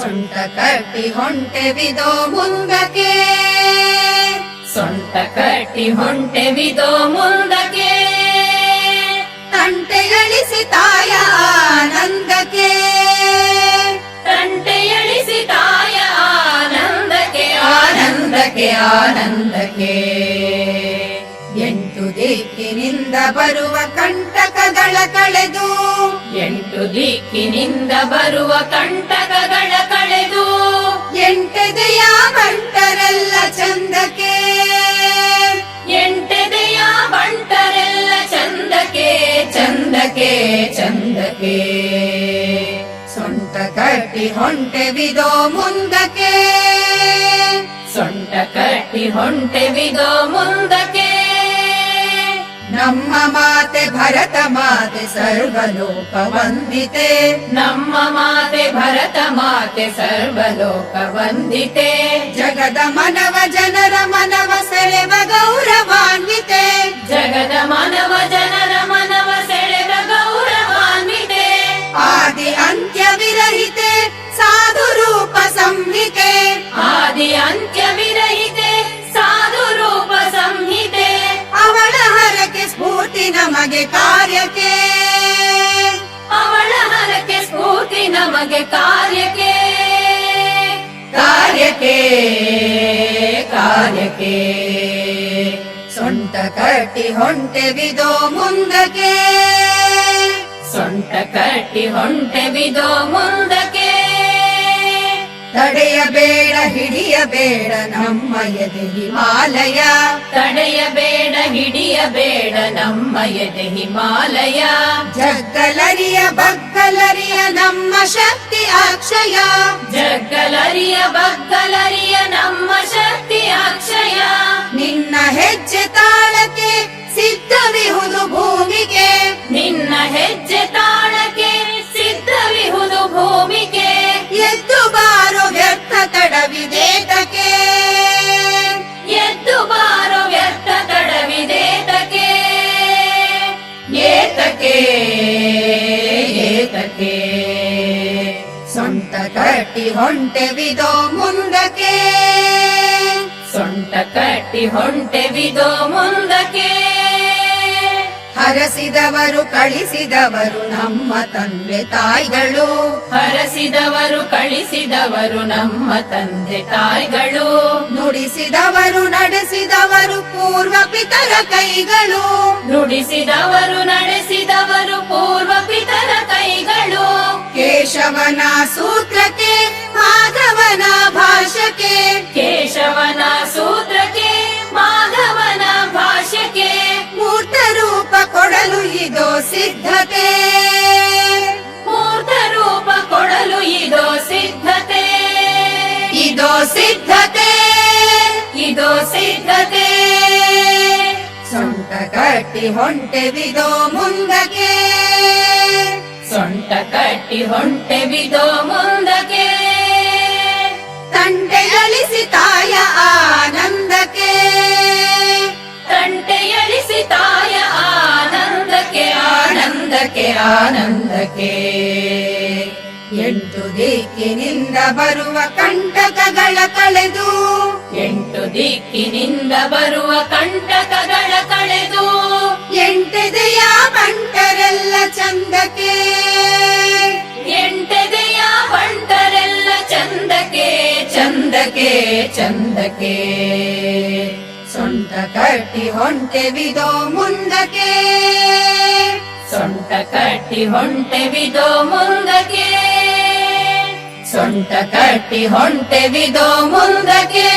ಸೊಂಟ ಕಟ್ಟಿ ಹೊಂಟೆವಿದೋ ಮುಂದಕ್ಕೆ. ಸೊಂಟ ಕಟ್ಟಿ ಹೊಂಟೆವಿದೋ ಮುಂದಕ್ಕೆ. ತಂಟೆಗಳಿಸಿ ತಾಯ ಆನಂದಕ್ಕೆ. ತಂಟೆ ಎಳಿಸಿ ತಾಯ ಆನಂದಕ್ಕೆ ಆನಂದಕ್ಕೆ ಆನಂದಕ್ಕೆ. ಎಂಟು ದಿಕ್ಕಿನಿಂದ ಬರುವ ಕಂಟಕಗಳ ಕಳೆದು. ಎಂಟು ದಿಕ್ಕಿನಿಂದ ಬರುವ ಕಂಟಕಗಳ ಚಂದಕ್ಕೆ ಚಂದಕ್ಕೆ ಸೊಂಟ ಕಟ್ಟಿ ಹೊಂಟೆವಿದೋ ಮುಂದಕ್ಕೆ ಸೊಂಟ ಕಟ್ಟಿ ಹೊಂಟೆವಿದೋ ಮುಂದಕ್ಕೆ ನಮ್ಮ ಮಾತೆ ಭರತ ಮಾತೆ ಸರ್ವಲೋಕ ವಂದಿತೆ ನಮ್ಮ ಮಾತೆ ಭರತ ಮಾತೆ ಸರ್ವಲೋಕ ವಂದಿತೆ ಜಗದ ಮನವ ಜನರ ಮನವ ಸೆಳೆವ ನಮಗೆ ಕಾರ್ಯಕ್ಕೆ. ಅವಳ ಹರಕೆ ಸ್ಫೂರ್ತಿ ನಮಗೆ ಕಾರ್ಯಕ್ಕೆ. ಕಾರ್ಯಕ್ಕೆ ಕಾರ್ಯಕ್ಕೆ. ಸೊಂಟ ಕಟ್ಟಿ ಹೊಂಟೆವಿದೋ ಮುಂದಕ್ಕೆ. ಸೊಂಟ ಕಟ್ಟಿ ಹೊಂಟೆವಿದೋ ಮುಂದಕ್ಕೆ. ತಡೆಯಬೇಡ ಹಿಡಿಯಬೇಡ ನಮ್ಮ ಎದೆ ಹಿಮಾಲಯ ತಡೆಯಬೇಡ ಹಿಡಿಯಬೇಡ ನಮ್ಮ ಎದೆ ಹಿಮಾಲಯ ಜಗ್ಗಲರಿಯ ಬಗ್ಗಲರಿಯ ನಮ್ಮ ಶಕ್ತಿ ಅಕ್ಷಯ. ಜಗ್ಗಲರಿಯ ಬಗ್ಗಲರಿಯ ನಮ್ಮ ಶಕ್ತಿ ಅಕ್ಷಯ. ನಿನ್ನ ಹೆಜ್ಜೆ ತಾಳಕ್ಕೆ ಸೊಂಟ ಕಟ್ಟಿ ಹೊಂಟೆವಿದೋ ಮುಂದಕ್ಕೆ. ಸೊಂಟ ಕಟ್ಟಿ ಹೊಂಟೆವಿದೋ ಮುಂದಕ್ಕೆ. ಹರಸಿದವರು ಕಳಿಸಿದವರು ನಮ್ಮ ತಂದೆ ತಾಯಿಗಳು. ಹರಸಿದವರು ಕಳಿಸಿದವರು ನಮ್ಮ ತಂದೆ ತಾಯಿಗಳು. ನುಡಿಸಿದವರು ನಡೆಸಿದವರು ಪೂರ್ವ ಪಿತರ ಕೈಗಳು. ನುಡಿಸಿದವರು ನಡೆಸಿದವರು ಕೇಶವನ ಸೂತ್ರಕ್ಕೆ ಮಾಧವನ ಭಾಷಕ್ಕೆ ಕೇಶವನ ಸೂತ್ರಕ್ಕೆ ಮಾಧವನ ಭಾಷಕ್ಕೆ ಮೂರ್ತ ರೂಪ ಕೊಡಲು ಇದೋ ಸಿದ್ಧತೆ. ಮೂರ್ತ ರೂಪ ಕೊಡಲು ಇದೋ ಸಿದ್ಧತೆ. ಇದೋ ಸಿದ್ಧತೆ. ಇದೋ ಸಿದ್ಧತೆ. ಸೊಂಟ ಕಟ್ಟಿ ಹೊಂಟೆವಿದೋ ಮುಂದಕ್ಕೆ. ಸೊಂಟ ಕಟ್ಟಿ ಹೊಂಟೆವಿದೋ ಮುಂದಕ್ಕೆ. ಅಲಿಸಿ ತಾಯ ಆನಂದಕ್ಕೆ. ಅಲಿಸಿ ತಾಯ ಆನಂದಕ್ಕೆ ಆನಂದಕ್ಕೆ ಆನಂದಕ್ಕೆ. ಎಂಟು ದಿಕ್ಕಿನಿಂದ ಬರುವ ಕಂಟಕಗಳ ಕಳೆದು ಎಂಟು ದಿಕ್ಕಿನಿಂದ ಬರುವ ಕಂಟಕಗಳ ಕಳೆದು. ಎಂಟೆದೆಯ ಬಂಟರೆಲ್ಲ ಚಂದಕ್ಕೆ. ಚಂದಕ್ಕೆ ಚಂದಕ್ಕೆ. ಸೊಂಟ ಕಟ್ಟಿ ಹೊಂಟೆವಿದೋ ಮುಂದಕ್ಕೆ. ಸೊಂಟ ಕಟ್ಟಿ ಹೊಂಟೆವಿದೋ ಮುಂದಕ್ಕೆ. ಸೊಂಟ ಕಟ್ಟಿ ಹೊಂಟೆವಿದೋ ಮುಂದಕ್ಕೆ.